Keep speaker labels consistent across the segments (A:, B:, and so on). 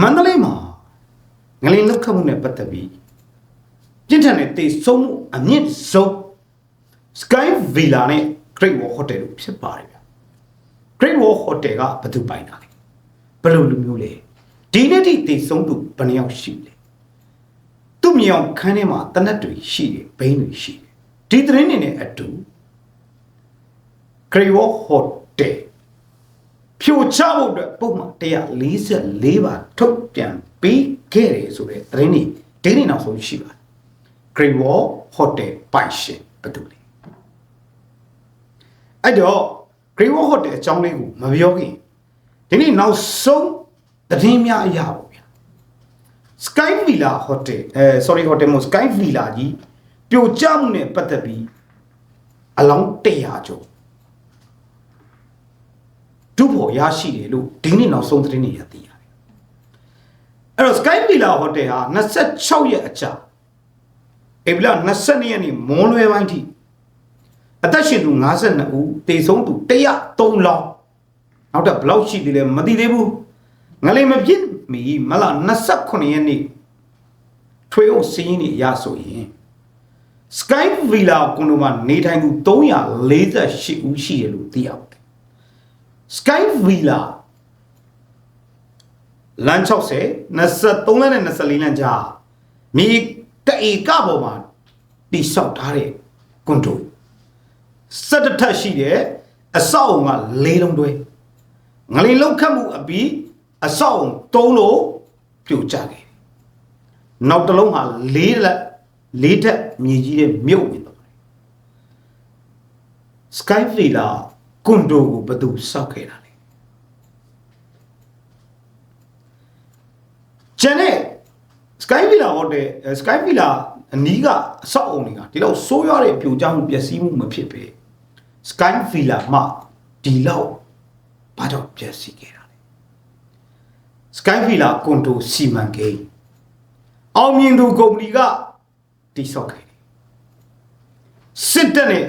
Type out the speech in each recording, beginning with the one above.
A: မန္တလေးမှာငလင်လောက်ခတ်မှုနဲ့ပတ်သက်ပြီးပြင်းထန်တဲ့တေဆုံးမှုအမြင့်ဆုံး Sky Villa နဲ့ Great Wall Hotel တို့ဖြစ်ပါတယ်ဗျ Great Wall Hotel ကဘယ်သူပိုင်တာလဲဘယ်လိုလူမျိုးလဲဒီနေ့ထိတေဆုံးသူဘယ်နှယောက်ရှိလဲသူ့မြောင်ခန်းထဲမှာတနတ်တွေရှိတယ်ဘိန်းတွေရှိတယ်ဒီသတင်းတွေနဲ့အတူ Great Wall Hotel ဖြိုချဖို့အတွက်ပုံမှန်144ပါထုတ်ပြန်ပေးခဲ့တယ်ဆိုတဲ့သတင်းတွေဒီနေ့နောက်ဆုံးရှိပါတယ် Great Wall Hotel ပိုင်ရှင်ဘယ်သူလဲအဲ့တော့ Great Wall Hotel အကြောင်းလေးကိုမပြောခင်ဒီနေ့နောက်ဆုံးသတင်းများအရာပေါ့ဗျာ Sky Villa Hotel အဲ sorry hotel မဟုတ် Sky Villa ကြီးပြိုကျမှုနဲ့ပတ်သက်ပြီးအလောင်း100ကျော် ဒုဖို့ရရှိတယ်လို့ဒီနေ့နောက်ဆုံးသတင်းတွေရသိရတယ်အဲ့တော့ Sky Villa Hotel ဟာ26ရက်အကြာဧပြီလ22ရက်နေ့မွန်းလွဲပိုင်းထိအသက်ရှင်သူ52ဦးတေဆုံးသူ103လောင်းနောက်တော့ဘယ်လောက်ရှိသေးလဲမသိသေးဘူးငလေးမပြစ်မီမလ29ရက်နေ့ထွေးအောင်စီးရင်နေရဆိုရင် Sky Villa ကွန်ဒိုမှာနေထိုင်သူ348ဦးရှိတယ်လို့သိရပါတယ် Sky Villa လမ်း60 23လမ်းနဲ့24လမ်းကြားမြေတအေကပေါ်မှာတိဆောက်ထားတဲ့ကွန်ဒို17ထပ်ရှိတဲ့အဆောက်အုံက၄လုံးတွဲငလင်လောက်ခတ်မှုအပြီးအဆောက်အုံ၃လုံးပြိုကျခဲ့တယ်နောက်တစ်လုံးဟာ၄လက်၄ထပ်မြေကြီးတဲ့မြုပ်နေတော့တယ် Sky Villa ကွန်ဒိုကိုဘယ်သူစောက်ခဲ့တာလဲကျန်တဲ့ Sky Villa ဟိုတယ် Sky Villa အနီးကအဆောက်အုံတွေကဒီလောက်ဆိုးရွားတဲ့ပြိုကျမှုပျက်စီးမှုမဖြစ်ပဲ Sky Villa မှာဒီလောက်ဘာကြောင့်ပျက်စီးခဲ့တာလဲ Sky Villa ကွန်ဒိုစီမံကိန်းအောင်မြင်သူကုမ္ပဏီကတိဆောက်ခဲ့တယ်စစ်တပ်နဲ့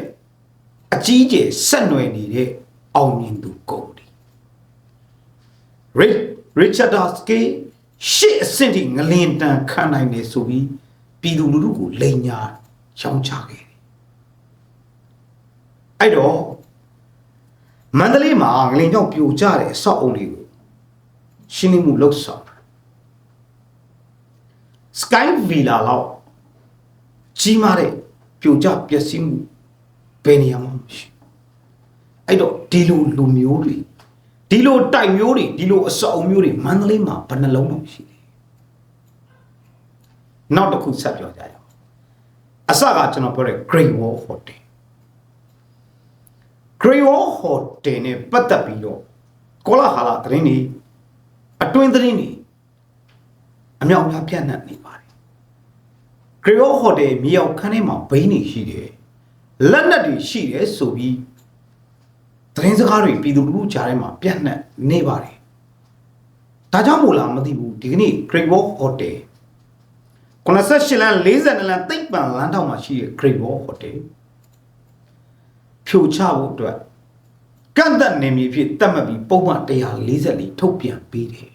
A: အကြီးအကျယ်ဆက်နွယ်နေတဲ့အောင်မြင်သူကုမ္ပဏီ Rich Richard Daske ရှစ်အဆင့်ထိငလင်တန်ခံနိုင်တယ်ဆိုပြီးပြည်သူလူထုကိုလိန်ညာချောင်းချခဲ့တယ်အဲ့တော့မန္တလေးမှာငလင်ကြောင့်ပြိုကျတဲ့အဆောက်အုံတွေကိုရှင်းလင်းမှုလုပ်ဆောင်တာ Sky Villa လောက်ကြီးမားတဲ့ပြိုကျပျက်စီးမှု ဘယ်နေရာမှမရှိအဲ့တော့ဒီလိုလူမျိုးတွေဒီလိုတိုက်မျိုးတွေဒီလိုအဆောက်အုံမျိုးတွေမန္တလေးမှာဘယ်နှလုံးတော့ရှိတယ်နောက်တစ်ခုဆက်ပြောကြရအောင်အစကကျွန်တော်ပြောတဲ့ Great Wall Hotel Great Wall Hotel နဲ့ပတ်သက်ပြီးတော့ကောလာဟာလာသတင်းတွေအတွင်းသတင်းတွေအမြောက်အများပြန့်နှံ့နေပါတယ် Great Wall Hotel မြေအောင်ခန်းထဲမှာဘိန်းတွေရှိတယ် လက်နက်တွေရှိတယ်ဆိုပြီးသတင်းစကားတွေပြည်သူလူထုကြားထဲမှာပြန့်နှံ့နေပါတယ်ဒါကြောင့်မို့လားမသိဘူးဒီကနေ့ Great Wall Hotel 98လမ်း42လမ်းတိတ်ပံလမ်းထောက်မှာရှိတဲ့ Great Wall Hotel ဖြိုချဖို့အတွက်ကန့်သက်နေမည်ဖြစ်တတ်မှတ်ပြီးပုံမှန်144ထုတ်ပြန်ပေးတယ်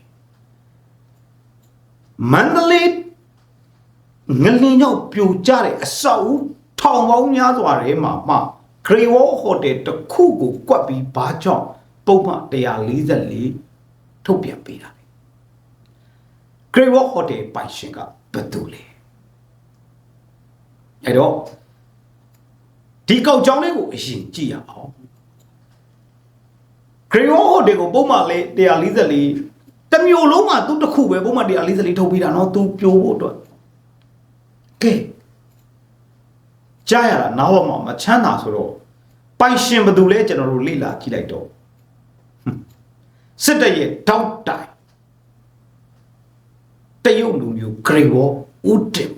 A: မန္တလေးငလင်းရောက်ပြိုကျတဲ့အဆောက်အဦ ထောင်ပေါင်းများစွာထဲမှာမှ Great Wall Hotel တစ်ခုကိုကွက်ပြီးဘာကြောင့်ပုံမှန်144ထုတ်ပြန်ပေးတာလဲ Great Wall Hotel ပိုင်ရှင်ကဘယ်သူလဲအဲ့တော့ဒီကောက်ကြောင်းလေးကိုအရင်ကြည့်ရအောင် Great Wall Hotel ကိုပုံမှန်လေး144တစ်မျိုးလုံးမှာသူတစ်ခုပဲပုံမှန်144ထုတ်ပေးတာเนาะသူပြိုးဖို့အတွက်ကဲ ကြားရတာနားဝမှာမချမ်းသာဆိုတော့ပိုင်ရှင်ဘယ်သူလဲကျွန်တော်တို့လေ့လာကြည့်လိုက်တော့ဟွန်းစစ်တပ်ရဲ့တောက်တိုင်တရုတ်လူမျိုး Great Wall ဦးတင်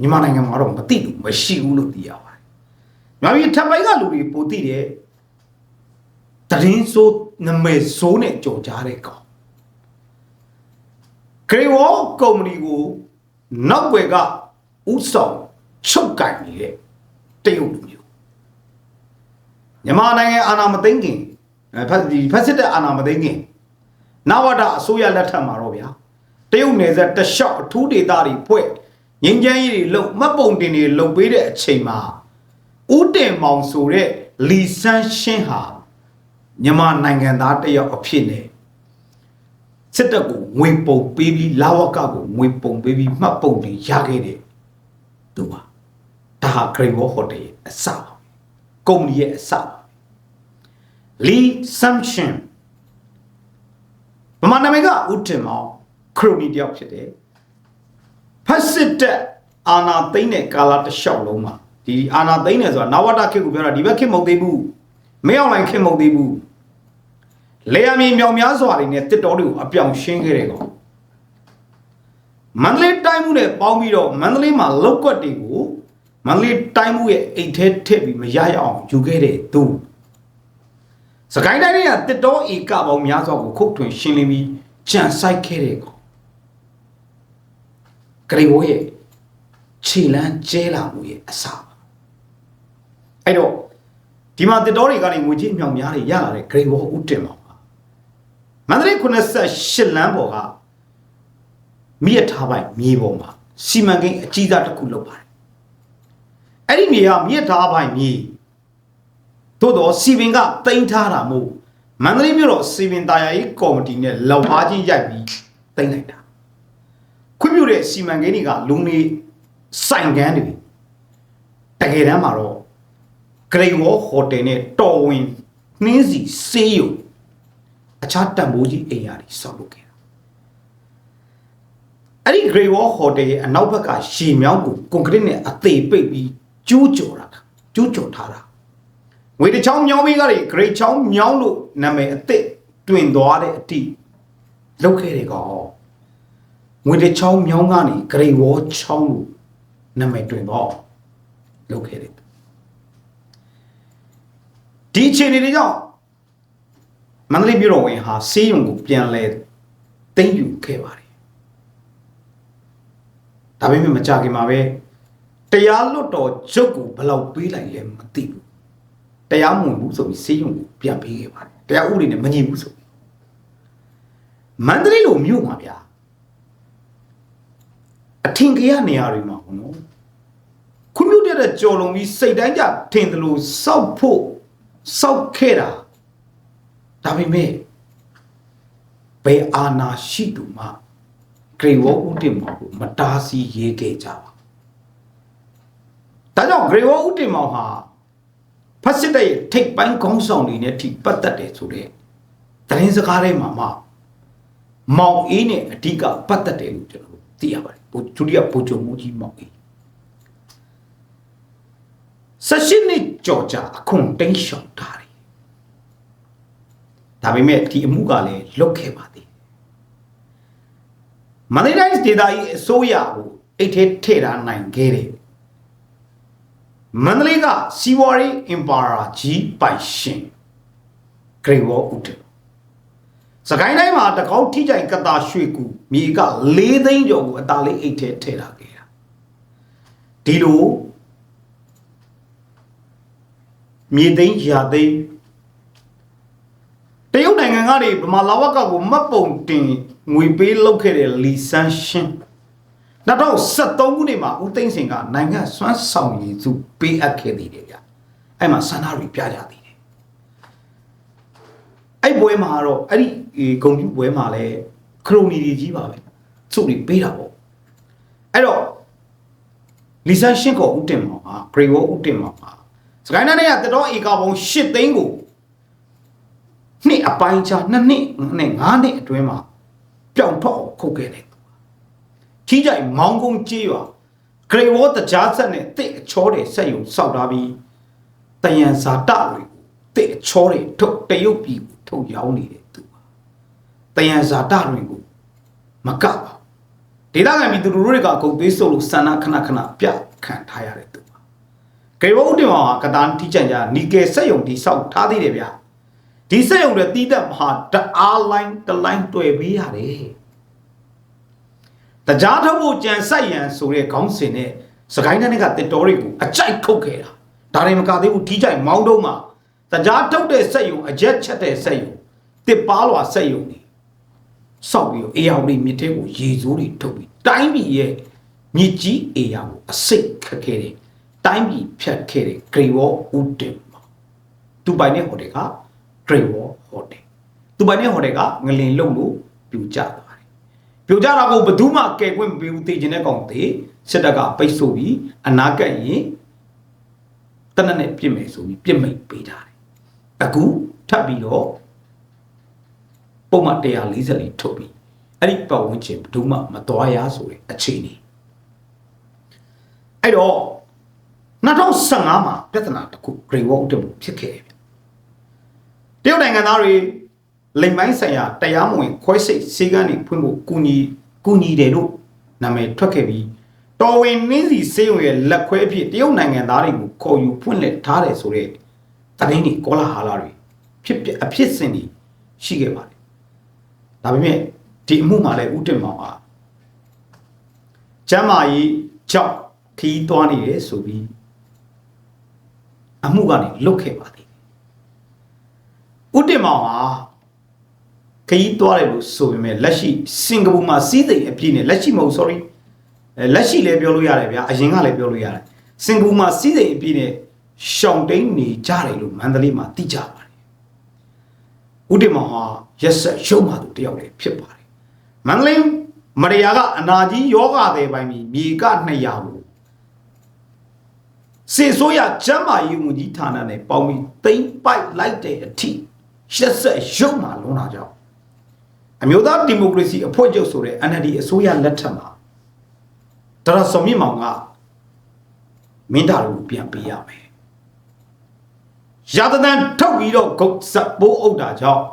A: မြန်မာနိုင်ငံမှာတော့မသိဘူးမရှိဘူးလို့သိရပါတယ်။မြန်မာပြည်ထပ်ပိုင်းကလူတွေပိုသိတယ်တရင်ဆိုးနမဲဆိုးနဲ့ကြော်ကြားတဲ့ကောင် Great Wall ကုမ္ပဏီကိုနောက်ွယ်ကဥဆောင် ချုပ်ကင်နေတဲ့တရုတ်လူမျိုးမြန်မာနိုင်ငံအာဏာမသိမ်းခင်အဲဖက်ဒီဖက်စစ်တဲ့အာဏာမသိမ်းခင်နဝဒအစိုးရလက်ထက်မှာတော့ဗျာတရုတ်နယ်စပ်တလျှောက်အထူးဒေသတွေဖွဲ့ငင်းချမ်းကြီးတွေလုံမှတ်ပုံတင်တွေလုံပေးတဲ့အချိန်မှာဦးတင်မောင်ဆိုတဲ့လီဆန်းရှင်းဟာမြန်မာနိုင်ငံသားတစ်ယောက်အဖြစ်နဲ့စစ်တပ်ကိုငွေပုံပေးပြီးလာဝကကိုငွေပုံပေးပြီးမှတ်ပုံတင်ရခဲ့တဲ့သူပါဒါ ဟာ Great Wall Hotel ရဲ့အစပါကုမ္ပဏီရဲ့အစပါလီဆမ်ရှင်ဗမာနာမည်ကဦးတင်မောင်ခရိုနီတယောက်ဖြစ်တယ်ဖက်စစ်တပ်အာနာသိမ့်တဲ့ကာလာတစ်လျှောက်လုံးမှာဒီအာနာသိမ့်တယ်ဆိုတာနဝတခေတ်ကိုပြောတာဒီဘက်ခေတ်မဟုတ်သေးဘူးမင်းအောင်လိုင်ခေတ်မဟုတ်သေးဘူးလေယာဉ်မြောင်များစွာတွေနဲ့တစ်တော်တွေကိုအပြောင်ရှင်းခဲ့တယ်ကောင်မန္တလေးတိုင်းမှုနဲ့ပေါင်းပြီးတော့မန္တလေးမှာလောက်ကွက်တွေကို မန္တလေးတိုင်းမှုရဲ့အိတ်ထဲထည့်ပြီးမရရအောင်ယူခဲ့တဲ့သူစကိုင်းတိုင်းကတစ်တော်ဧကပေါင်းများစွာကိုခုတ်ထွင်ရှင်းလင်းပြီးကြံဆိုင်ခဲ့တဲ့ကောင်ဂရိဝိုးရဲ့ခြေလန်းကျဲလာမှုရဲ့အစပါအဲ့တော့ဒီမှာတစ်တော်တွေကနေငွေကြေးအမြောင်များတွေရလာတဲ့ဂရိဝိုးဥတင်ပါပါမန္တလေး98လမ်းပေါ်ကမြစ်ထားပိုင်မြေပေါ်မှာစီမံကိန်းအကြီးစားတစ်ခုလုပ်ပါတယ် အဲ့ဒီမြေကမြစ်ထားပိုင်မြေသို့တော့စီပင်ကတင်ထားတာမို့မန္တလေးမြို့တော်စီပင်တာယာရေးကော်မတီနဲ့လောက်အားချင်းရိုက်ပြီးတင်လိုက်တာခွင့်ပြုတဲ့စီမံကိန်းတွေကလူနေစိုင်ကန်းတွေတကယ်တမ်းမှာတော့ Great Wall Hotel နဲ့တော်ဝင်နှင်းစီဆေးရုံအခြားတန်ဖိုးကြီးအိမ်ယာတွေဆောက်လုပ်ခဲ့တာအဲ့ဒီ Great Wall Hotel ရဲ့အနောက်ဘက်ကရှည်မြောင်းကိုကွန်ကရစ်နဲ့အသေးပိတ်ပြီး ကျူးကျော်တာကျူးကျော်ထားတာငွေတစ်ချောင်းမြောင်းပြီးကနေ Great ချောင်းမြောင်းလို့နာမည်အသစ်တွင်သွားတဲ့အတိလောက်ခဲ့တယ်ကောင်ငွေတစ်ချောင်းမြောင်းကနေ Great Wall ချောင်းလို့နာမည်တွင်တော့လောက်ခဲ့တယ်ဒီအခြေအနေတွေကြောင့်မန္တလေးမြို့တော်ဝင်ဟာစေးရုံကိုပြန်လဲသိမ့်ယူခဲ့ပါတယ်ဒါပေမဲ့မကြခင်မှာပဲ တရားလွတ်တော်ချုပ်ကိုဘယ်လောက်ပေးလိုက်လဲမသိဘူးတရားမဝင်ဘူးဆိုပြီးစေးရုံကိုပြန်ပေးခဲ့ပါတယ်တရားဥပဒေနဲ့မညီဘူးဆိုပြီးမန္တလေးလိုမြို့မှာဗျာအထင်ကြီးရနေရာတွေမှာဘုံနော်ခွင့်ပြုတဲ့ကြော်လုံးပြီးစိတ်တိုင်းကြထင်တယ်လို့စောက်ဖို့စောက်ခဲ့တာဒါပေမဲ့ဘယ်အာနာရှိသူမှဂရေဝဥတင်မောင်ကိုမတားဆီးရေးခဲ့ကြပါ ဒါကြောင့်ဂရေဝဥတင်မောင်ဟာဖတ်စစ်တဲ့ထိတ်ပိုင်းခေါင်းဆောင်တွေနဲ့ထိပတ်သက်တယ်ဆိုတဲ့သတင်းစကားတွေမှာမှမောင်အေးနဲ့အဓိကပတ်သက်တယ်လို့ကျွန်တော်တို့သိရပါတယ်ဒုတိယဗိုလ်ချုပ်မှုကြီးမောင်အေးဆက်ရှိနှစ်ကြော်ကြအခွန်တိန်ရှောင်ထားတယ်ဒါပေမဲ့ဒီအမှုကလည်းလွတ်ခဲ့ပါသေးမန္တလေးတိုင်းဒေသကြီးအစိုးရကိုအိတ်ထဲထည့်ထားနိုင်ခဲ့တယ် မန္တလေးကစီဝါရီအင်ပါရာကြီးပိုင်ရှင်ဂရေဝေါ်ဦးတယ်စကိုင်းတိုင်းမှာတကောက်ထိကြိုင်ကတာရွှေကူမြေက၄သိန်းကျော်ကိုအသားလေးအိတ်ထဲထည့်ထားခဲ့တာဒီလိုမြေသိန်းရာသိန်းတရုတ်နိုင်ငံကနေဗမာလာဝကကိုမှတ်ပုံတင်ငွေပေးလုပ်ခဲ့တဲ့လီဆန်းရှင်း 2073ခုနှစ်မှာဦးသိန်းစင်ကနိုင်ငံစွမ်းဆောင်ရည်စုပေးအပ်ခဲ့သေးတယ်ဗျအဲ့မှာဆန္ဒတွေပြကြသေးတယ်အဲ့ပွဲမှာတော့အဲ့ဒီဂုံပြူပွဲမှာလည်းခရိုနီတွေကြီးပါပဲစုတွေပေးတာပေါ့အဲ့တော့လီဆန်းရှင်းကိုဦးတင်မောင်ဟာဂရေဝေါ်ဦးတင်မောင်ဟာစကိုင်းတိုင်းကတတော်ဧကပေါင်း8သိန်းကိုနှစ်အပိုင်းချာနှစ်နှစ်နဲ့9နှစ်အတွင်းမှာပျောက်တော့ခုတ်ခဲ့တယ် ကြီးကြိုင်မောင်းကုန်းကြေးရွာဂရေဝေါ်တကြားဆက်နဲ့တစ်အချောတွေဆက်ယုံစောက်ထားပြီးတယံဇာတတွေတစ်အချောတွေထုတ်တရုတ်ပြည်ထုတ်ရောင်းနေတဲ့သူပါတယံဇာတတွေကိုမကပါဒေသခံပြည်သူတို့တွေကအခုသေးဆုပ်လို့ဆန္ဒခဏခဏပြခံထားရတဲ့သူပါဂရေဝေါ်တင်မောင်ကကတာန်တီးကြံကြနီကယ်ဆက်ယုံဒီစောက်ထားသေးတယ်ဗျာဒီဆက်ယုံတွေတီးသက်မဟာတအားလိုင်းတလိုင်းတွေ့ပေးရတယ် တကြားထုတ်ဖို့ကြံဆိုင်ရန်ဆိုတဲ့ခေါင်းစဉ်နဲ့စကိုင်းတိုင်းကတစ်တော်တွေကိုအကြိုက်ခုတ်ခဲ့တာဒါတွေမကသေးဘူးထီးကြိုက်မောင်းတော့မှတကြားထုတ်တဲ့ဆက်ယုံအရက်ချက်တဲ့ဆက်ယုံတစ်ပါလွာဆက်ယုံနေစောက်ပြီးတော့အေယာဝတီမြစ်ထဲကိုရေစိုးတွေထုတ်ပြီးတိုင်းပြည်ရဲ့မြစ်ကြီးအေယာကိုအစိတ်ခတ်ခဲ့တယ်တိုင်းပြည်ဖြတ်ခဲ့တယ်ဂရေဝဦးတင်မောင်သူပိုင်တဲ့ဟိုတယ်ကဂရေဝဟိုတယ်သူပိုင်တဲ့ဟိုတယ်ကငလင်လုံလို့ပြူကျသွားတယ် ပြူကျတာကိုဘယ်သူမှကယ်ခွင့်မပေးဘူးတည်ကျင်တဲ့ကောင်သေးစစ်တပ်ကပိတ်ဆို့ပြီးအနာကပ်ရင်တနက်နဲ့ပြစ်မယ်ဆိုပြီးပြစ်မိတ်ပေးထားတယ်အခုထပ်ပြီးတော့ပုံမှန်144ထုတ်ပြီးအဲ့ဒီပတ်ဝန်းကျင်ဘယ်သူမှမတော်ရဆိုတဲ့အခြေအနေအဲ့တော့2015မှာပြဿနာတစ်ခု Grey Wall တက်ဖြစ်ခဲ့တယ်ဗျတရုတ်နိုင်ငံသားတွေ လိမ်ပိုင်းဆိုင်ရာတရားမဝင်ခွဲစိတ်စေကန်းတွေဖွင့်ဖို့ကူညီကူညီတယ်လို့နာမည်ထွက်ခဲ့ပြီးတော်ဝင်နှင်းစီစေးုံရဲ့လက်ခွဲအဖြစ်တရုတ်နိုင်ငံသားတွေကိုခေါ်ယူဖွင့်လှစ်ထားတယ်ဆိုတဲ့သတင်းတွေကောလာဟာလာတွေဖြစ်ပအဖြစ်စင်တွေရှိခဲ့ပါတယ်ဒါပေမဲ့ဒီအမှုမှာလည်းဥတင်မောင်ဟာကျမ်းမာရေးကြောင့်ခီးသွားနေတယ်ဆိုပြီးအမှုကနေလွတ်ခဲ့ပါသေးတယ်ဥတင်မောင်ဟာ ခီးသွားတယ်လို့ဆိုပေမဲ့လက်ရှိစင်ကာပူမှာစီးစိမ်အပြည့်နဲ့လက်ရှိမဟုတ် sorry အဲလက်ရှိလည်းပြောလို့ရတယ်ဗျာအရင်ကလည်းပြောလို့ရတယ်စင်ကာပူမှာစီးစိမ်အပြည့်နဲ့ရှောင်းတိန်နေကြတယ်လို့မန္တလေးမှာသိကြပါတယ်ဦးတင်မောင်ဟာရက်ဆက်ရှုံးမှသူတယောက်လည်းဖြစ်ပါတယ်မန္တလေးမရယာကအနာကြီးယောဂတဲ့ပိုင်းပြီးမြေက200ကိုစေဆိုးရကျမ်းမာရေးဝန်ကြီးဌာနနဲ့ပေါင်းပြီးသိမ့်ပိုက်လိုက်တဲ့အထိရက်ဆက်ရှုံးမှလုံးတာကြောင့် အမျိုးသားဒီမိုကရေစီအဖွဲ့ချုပ်ဆိုတဲ့ NLD အစိုးရလက်ထက်မှာတရစုံမြင့်မောင်ကမင်းသားတို့ပြန်ပေးရမယ်ရာသတန်ထုတ်ပြီးတော့ဂုတ်စပ်ပိုးအုပ်တာကြောင့်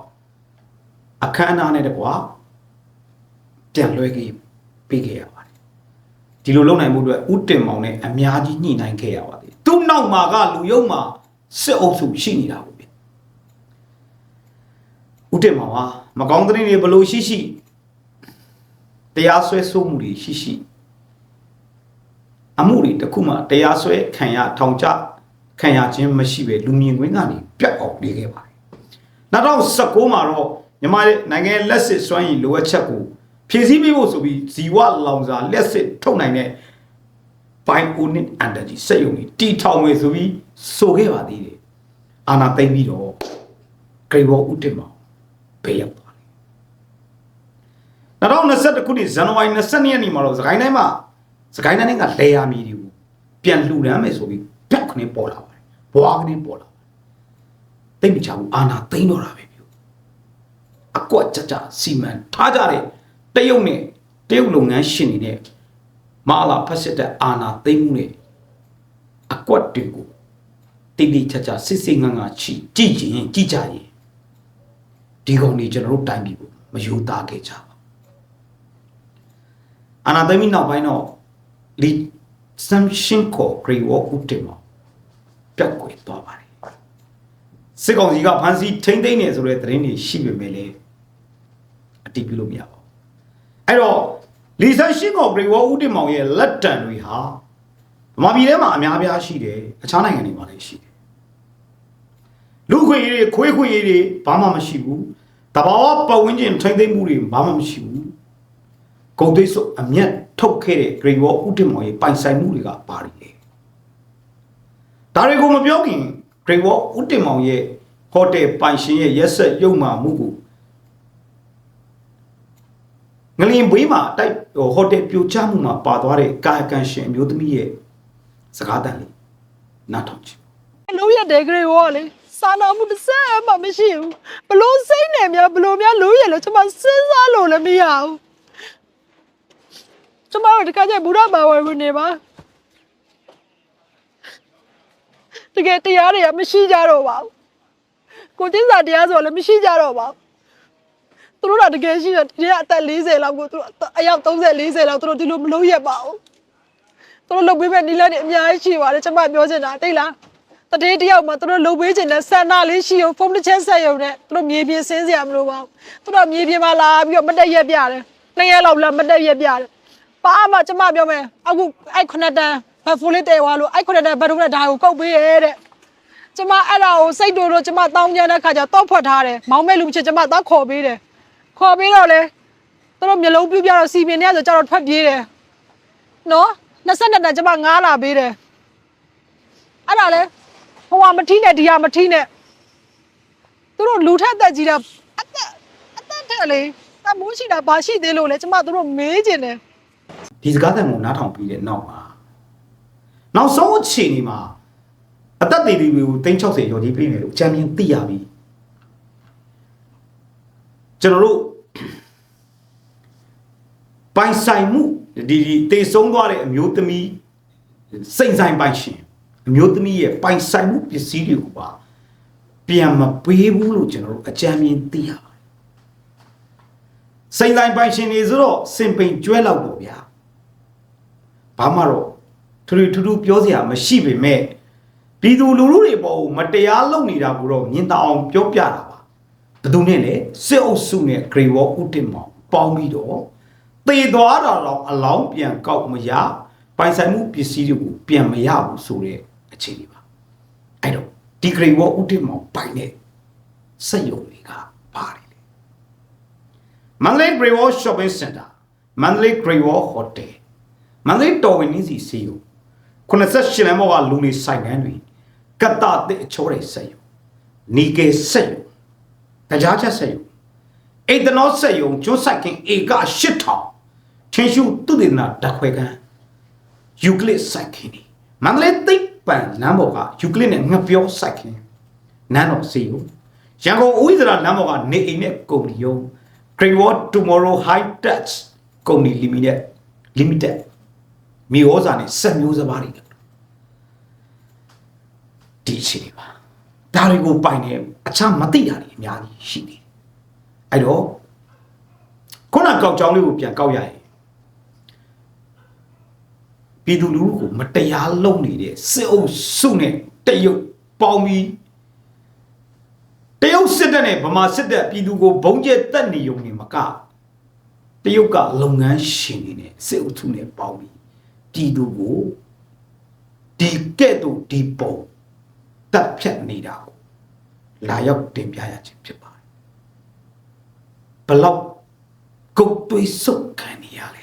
A: အခမ်းအနားနဲ့တကွာပြန်လွှဲခဲ့ပေးခဲ့ရပါတယ်ဒီလိုလုပ်နိုင်မှုအတွက်ဥတင်မောင်နဲ့အများကြီးညှိနှိုင်းခဲ့ရပါတယ်သူ့နောက်မှာကလူယုံမှာစစ်အုပ်စုရှိနေတာပေါ့ ဗျဥတင်မောင်ဟာမကောင်းတဲ့တွေဘလို့ရှိရှိတရားစွဲဆိုမှုတွေရှိရှိအမှုတွေတစ်ခုမှတရားစွဲခံရထောင်ချခံရခြင်းမရှိပဲလူမြင်ကွင်းကနေပြတ်အောင်နေခဲ့ပါတယ်2019မှာတော့မြန်မာနိုင်ငံလက်စစ်စွမ်းရည်လိုအပ်ချက်ကိုဖြည့်ဆည်းပေးဖို့ဆိုပြီးဇီဝလောင်စာလက်စစ်ထုတ်နိုင်တဲ့ Bionic Energy စက်ရုံကြီးတီထောင်မယ်ဆိုပြီးဆိုခဲ့ပါသေးတယ်အာနာသိမ့်ပြီးတော့ဂရေဘောဥတင်မောင် ဘေးရောက်သွားတယ်2021ခုနှစ်ဇန်နဝါရီ22ရက်နေ့မှာတော့စကိုင်းတိုင်းမှာစကိုင်းတိုင်းကလေယာမီတွေကိုပြန်လှူဒန်းမယ်ဆိုပြီးပြက်ခနဲ့ပေါ်လာပါတယ်ဘွားကနေပေါ်လာပါတယ်တိတ်မချဘူးအာနာသိမ့်တော့တာပဲပြောအကွက်ကြကြစီမံထားကြတဲ့တရုတ်နဲ့တရုတ်လုပ်ငန်းရှင်တွေနဲ့မာလာဖက်စစ်တဲ့အာနာသိမ့်မှုနဲ့အကွက်တွေကိုတိတိကျကျစစ်စစ်ငန်းငါချီကြည့်ရင်ကြည့်ကြရင် ဒီကောင်တွေကျွန်တော်တို့တိုင်းပြည်ကိုမယိုသားခဲ့ကြပါအာနာသိမ့်ပြီးနောက်ပိုင်းတော့လီစမ်ရှင်ကိုဂရီဝေါ်ဦးတင်မှာပြတ်ကွယ်သွားပါတယ်စစ်ကောင်စီကဖမ်းဆီးထိမ့်သိမ့်နေဆိုတဲ့သတင်းတွေရှိပေမဲ့လည်းအတိပြုလို့မရပါဘူးအဲ့တော့လီဆန်ရှင်ကိုဂရီဝေါ်ဦးတင်မောင်ရဲ့လက်တံတွေဟာဗမာပြည်ထဲမှာအများပြားရှိတယ်အခြားနိုင်ငံတွေမှာလည်းရှိတယ် လူခွေရေးတွေခွေးခွေရေးတွေဘာမှမရှိဘူးတဘာဝပတ်ဝန်းကျင်ထိမ့်သိမ့်မှုတွေဘာမှမရှိဘူးဂုံသိမ်းစုပ်အမျက်ထုတ်ခဲ့တဲ့ဂရီဝေါ်ဦးတင်မောင်ရဲ့ပိုင်ဆိုင်မှုတွေကပါရီလေဒါတွေကိုမပြောခင်ဂရီဝေါ်ဦးတင်မောင်ရဲ့ဟိုတယ်ပိုင်ရှင်ရဲ့ရက်ဆက်ရုံမာမှုကိုငလျင်ဘေးမှာတိုက်ဟိုဟိုတယ်ပြိုကျမှုမှာပါသွားတဲ့ကာယကံရှင်အမျိုးသမီးရဲ့စကားတန်လေးနားထောင်ကြည့်
B: လုံးရတဲ့ဂရေဝေါ်လေ စာနာမှုတစ်စက်မှမရှိဘူးဘလို့စိတ်နေများဘလို့များလုံးရလို့ကျွန်မစဉ်းစားလို့လည်းမရဘူးကျွန်မတို့တခါကျဘုရားဘာဝရနေပါတကယ်တရားတွေကမရှိကြတော့ပါဘူးကိုကျင်းစာတရားဆိုလည်းမရှိကြတော့ပါဘူးသူတို့ကတကယ်ရှိတယ်ဒီကအသက်40လောက်ကိုသူတို့အယောက်30 40လောက်သူတို့ဒီလိုမလုံးရပါဘူးသူတို့လုပ်ပေးမဲ့နီလာတွေအများကြီးရှိပါတယ်ကျွန်မပြောချင်တာတိတ်လား တတိတယောက်မှသူတို့လှုပ်ပေးခြင်းနဲ့ဆန္ဒလေးရှိအောင်ဖုန်းတစ်ချက်ဆက်ရုံနဲ့သူတို့မြေပြင်ဆင်းစရာမလိုပါဘူးသူတို့မြေပြင်မှာလာပြီးတော့မတက်ရက်ပြတယ်နှစ်ရက်လောက်လာမတက်ရက်ပြတယ်ပါမှကျမပြောမယ်အခုအဲ့ခုနှစ်တန်းဘတ်ဖိုးလေးတဲသွားလို့အဲ့ခုနှစ်တန်းဘတ်တို့နဲ့ဒါကိုကုတ်ပေးရဲတဲ့ကျမအဲ့ဒါကိုစိတ်တူလို့ကျမတောင်းကြတဲ့ခါကျတော့ဖွက်ထားတယ်မောင်းမဲ့လူမချစ်ကျမတော့ခေါ်ပေးတယ်ခေါ်ပေးတော့လေသူတို့မျိုးလုံးပြူပြတော့စီပင်နေရဆိုကြတော့ထွက်ပြေးတယ်နော်22တန်ကျမငားလာပေးတယ်အဲ့ဒါလေ ဟိုကမထီးနဲ့ဒီကမထီးနဲ့သူတို့လူထက်တက်ကြီးတာအသက်အသက်ထက်လေတမိုးရှိတာဘာရှိသေးလို့လဲကျမတို့မေးကျင်တယ်
A: ဒီစကားသံကိုနားထောင်ပြီးတဲ့နောက်မှာနောက်ဆုံးအချိန်ဒီမှာအသက်သေးသေးကို360ရော်ကြီးပြနေလို့အချမ်းမြင်သိရပြီကျွန်တော်တို့ပိုင်ဆိုင်မှုဒီဒီတေဆုံးသွားတဲ့အမျိုးသမီးစိတ်ဆိုင်ပိုင်ရှင် အမျိုးသမီးရဲ့ပိုင်ဆိုင်မှုပစ္စည်းတွေကိုပါပြန်မပေးဘူးလို့ကျွန်တော်တို့အကြံဉာဏ်သိရပါတယ်စိတ်ဆိုင်ပိုင်ရှင်တွေဆိုတော့စင်ပိန်ကျွဲလောက်ပေါ့ဗျာဘာမှတော့ထူထူထူထူပြောစရာမရှိပေမဲ့ပြည်သူလူထုတွေပေါ်ကိုမတရားလုပ်နေတာကိုတော့မြင်တအောင်ပြောပြတာပါဘယ်သူနဲ့လဲစစ်အုပ်စုနဲ့ဂရေဝေါဥတင်မောင်ပေါင်းပြီးတော့သေသွားတာတော့အလောင်းပြန်ကောက်မရပိုင်ဆိုင်မှုပစ္စည်းတွေကိုပြန်မရဘူးဆိုတဲ့ အခြေအနေပါအဲ့တော့ဒီဂရေဝေါဥတင်မောင်ပိုင်တဲ့စက်ရုံတွေကပါတယ်လေမန္တလေးဂရေဝေါ shopping center မန္တလေးဂရေဝေါ hotel မန္တလေးတော်ဝင်နည်းစီစီယု98လမ်းပေါ်ကလူနေဆိုင်ကန်းတွေကတ္တတဲ့အချောတွေဆက်ယုနီကေဆက်ယုတရားချက်ဆက်ယုအိတ်တနောဆက်ယုကျွတ်ဆိုင်ခင်ဧက8000ချင်းရှုသူတေနာဓာတ်ခွဲကန်းယူကလစ်ဆိုင်ခင်ဒီမန္တလေးသိပ္ပံလမ်းပေါ်ကယူကလစ်နဲ့ငပြောဆိုင်ခင်နန်းတော်စီယုရန်ကုန်ဦးစရာလမ်းပေါ်ကနေအိမ်နဲ့ကုမ္ပဏီယုံ Great Wall Tomorrow High Touch ကုမ္ပဏီ Limited Limited မြေဩဇာနဲ့ဆက်မျိုးစပါးတွေဒီအချိန်ပါဒါတွေကိုပိုင်နေအခြားမသိတာတွေအများကြီးရှိတယ်အဲ့တော့ခုနကောက်ကြောင်းလေးကိုပြန်ကောက်ရရင် ပြည်သူလူထုကိုမတရားလုပ်နေတဲ့စစ်အုပ်စုနဲ့တရုတ်ပေါင်းပြီးတရုတ်စစ်တပ်နဲ့ဗမာစစ်တပ်ပြည်သူကိုဘုံကျဲတက်နေုံနဲ့မကတရုတ်ကလုပ်ငန်းရှင်နေနဲ့စစ်အုပ်စုနဲ့ပေါင်းပြီးပြည်သူကိုဒီကဲ့သို့ဒီပုံတပ်ဖြတ်နေတာကိုလာရောက်တင်ပြရခြင်းဖြစ်ပါတယ်ဘလောက်ကုတ်တွေးစုတ်ခံနေရလဲ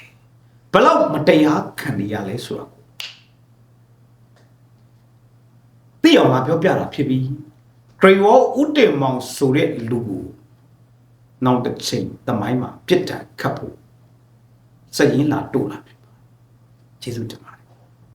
A: ဘလောက်မတရားခံနေရလဲဆိုတော့သိအောင်ငါပြောပြတာဖြစ်ပြီးဂရေဝေါဥတင်မောင်ဆိုတဲ့လူကိုနောက်တစ်ချိန်တမိုင်းမှာပြစ်ဒဏ်ခတ်ဖို့စက်ရင်လာတို့လာဖြစ်ပါတယ်ကျေးဇူးတင်ပါ